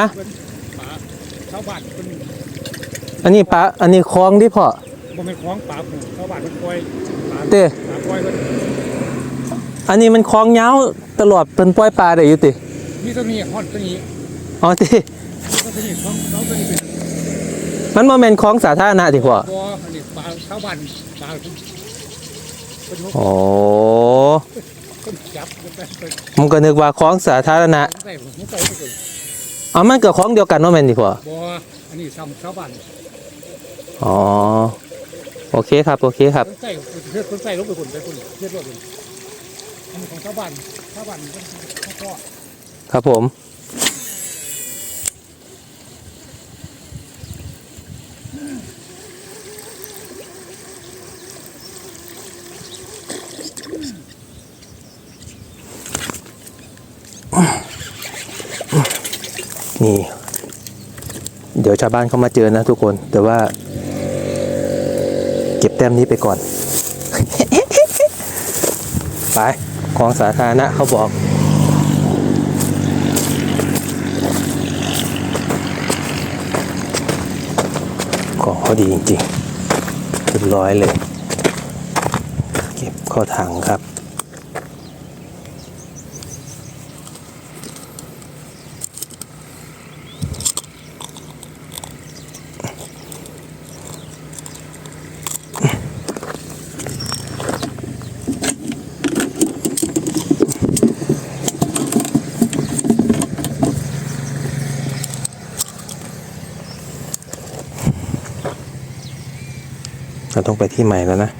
ะเพิ่นปลาชาวบ้านเพิ่นอันนี้ปลาอันนี้คลองดิพ่อบ่แม่นของปลาผู้ชาวบ้านเพิ่นปล่อยปลาเต้ปลาปล่อยเพิ่นอันนี้มันคลองยาวตลอดเป็นปล่อยปลาได้อยู่ติมีตัวนี้ฮอดตัวนี้อ๋อติตัวนี้ของเขาตัวนี้เป็นมันบ่แม่นคลองสาธารณะติพ่อบ่อันนี้ปลาชาวบ้านปลาเพิ่นเพิ่นโอ้เพิ่นจับเพิ่นเพิ่นผมก็นึกว่าคลองสาธารณะ ใส่ผมใส่ไปก่อนอ๋อมันก็คลองเดียวกันว่าแม่นติพ่อบ่อันนี้ซ้ำชาวบ้านอ๋อโอเคครับโอเคครับเพิ่นใส่เพิ่นเพิ่นใส่ลงไปคนไปคนเฮ็ดรถเลยอันนี้ของชาวบ้านชาวบ้านเพิ่นเขาก็ครับผม นี่ เดี๋ยวชาวบ้านเขามาเจอนะทุกคน แต่ว่า เก็บแต้มนี้ไปก่อน ไปของสาธารณะเขาบอกของเขาดีจริงๆเรียบร้อยเลย เก็บเข้าถังครับ เราต้องไปที่ใหม่แล้วนะ